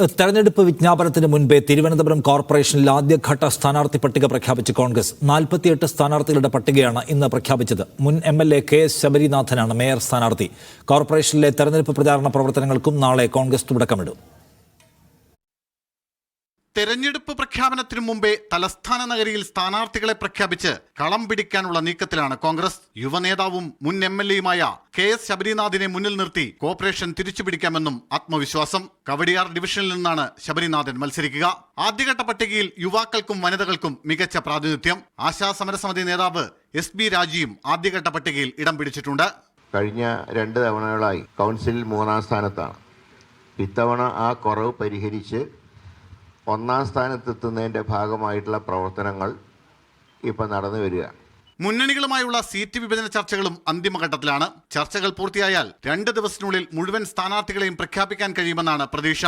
തെരഞ്ഞെടുപ്പ് വിജ്ഞാപനത്തിന് മുൻപേ തിരുവനന്തപുരം കോർപ്പറേഷനിൽ ആദ്യഘട്ട സ്ഥാനാർത്ഥി പട്ടിക പ്രഖ്യാപിച്ച് കോൺഗ്രസ്. നാൽപ്പത്തിയെട്ട് സ്ഥാനാർത്ഥികളുടെ പട്ടികയാണ് ഇന്ന് പ്രഖ്യാപിച്ചത്. മുൻ M L A K S ശബരിനാഥനാണ് mayor സ്ഥാനാർത്ഥി. കോർപ്പറേഷനിലെ തെരഞ്ഞെടുപ്പ് പ്രചാരണ പ്രവർത്തനങ്ങൾക്കും നാളെ കോൺഗ്രസ് തുടക്കമിടും. തെരഞ്ഞെടുപ്പ് പ്രഖ്യാപനത്തിനു മുമ്പേ തലസ്ഥാന നഗരിയിൽ സ്ഥാനാർത്ഥികളെ പ്രഖ്യാപിച്ച് കളം പിടിക്കാനുള്ള നീക്കത്തിലാണ് കോൺഗ്രസ്. യുവനേതാവും മുൻ എം എൽ എയുമായ കെ എസ് ശബരിനാഥിനെ മുന്നിൽ നിർത്തി കോർപ്പറേഷൻ തിരിച്ചുപിടിക്കാമെന്നും ആത്മവിശ്വാസം. കവടിയാർ ഡിവിഷനിൽ നിന്നാണ് ശബരിനാഥൻ മത്സരിക്കുക. ആദ്യഘട്ട പട്ടികയിൽ യുവാക്കൾക്കും വനിതകൾക്കും മികച്ച പ്രാതിനിധ്യം. ആശാ സമരസമിതി നേതാവ് എസ് ബി രാജിയും ആദ്യഘട്ട പട്ടികയിൽ ഇടം പിടിച്ചിട്ടുണ്ട്. കഴിഞ്ഞ രണ്ട് തവണകളായി കൗൺസിലിൽ മൂന്നാം സ്ഥാനത്താണ്. ഇത്തവണ ആ കുറവ് പരിഹരിച്ച് ഒന്നാം സ്ഥാനത്തെത്തുന്നതിന്റെ ഭാഗമായിട്ടുള്ള പ്രവർത്തനങ്ങൾ ഇപ്പം നടന്നു വരികയാണ് മുന്നണികളുമായുള്ള സീറ്റ് വിഭജന ചർച്ചകളും അന്തിമഘട്ടത്തിലാണ്. ചർച്ചകൾ പൂർത്തിയായാൽ രണ്ട് ദിവസത്തിനുള്ളിൽ മുഴുവൻ സ്ഥാനാർത്ഥികളെയും പ്രഖ്യാപിക്കാൻ കഴിയുമെന്നാണ് പ്രതീക്ഷ.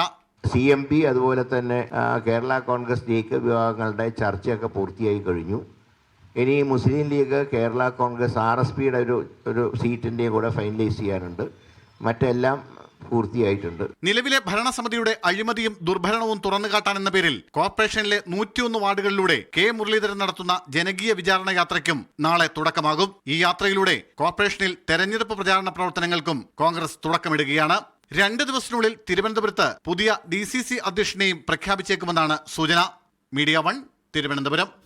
സി എം പി അതുപോലെ തന്നെ കേരള കോൺഗ്രസ് ലീഗ് വിഭാഗങ്ങളുടെ ചർച്ചയൊക്കെ പൂർത്തിയായി കഴിഞ്ഞു. ഇനി മുസ്ലിം ലീഗ് കേരള കോൺഗ്രസ് ആർ എസ് പിയുടെ ഒരു ഒരു സീറ്റിന്റെയും കൂടെ ഫൈനലൈസ് ചെയ്യാനുണ്ട്. മറ്റെല്ലാം പൂർത്തിയായിട്ടുണ്ട്. നിലവിലെ ഭരണസമിതിയുടെ അഴിമതിയും ദുർഭരണവും തുറന്നുകാട്ടാൻ എന്ന പേരിൽ കോർപ്പറേഷനിലെ നൂറ്റിയൊന്ന് വാർഡുകളിലൂടെ കെ. മുരളീധരൻ നടത്തുന്ന ജനകീയ വിചാരണ യാത്രയ്ക്കും നാളെ തുടക്കമാകും. ഈ യാത്രയിലൂടെ കോർപ്പറേഷനിൽ തെരഞ്ഞെടുപ്പ് പ്രചാരണ പ്രവർത്തനങ്ങൾക്കും കോൺഗ്രസ് തുടക്കമിടുകയാണ്. രണ്ട് ദിവസത്തിനുള്ളിൽ തിരുവനന്തപുരത്ത് പുതിയ ഡി സി സി അധ്യക്ഷനെയും പ്രഖ്യാപിച്ചേക്കുമെന്നാണ് സൂചന. Media one Thiruvananthapuram.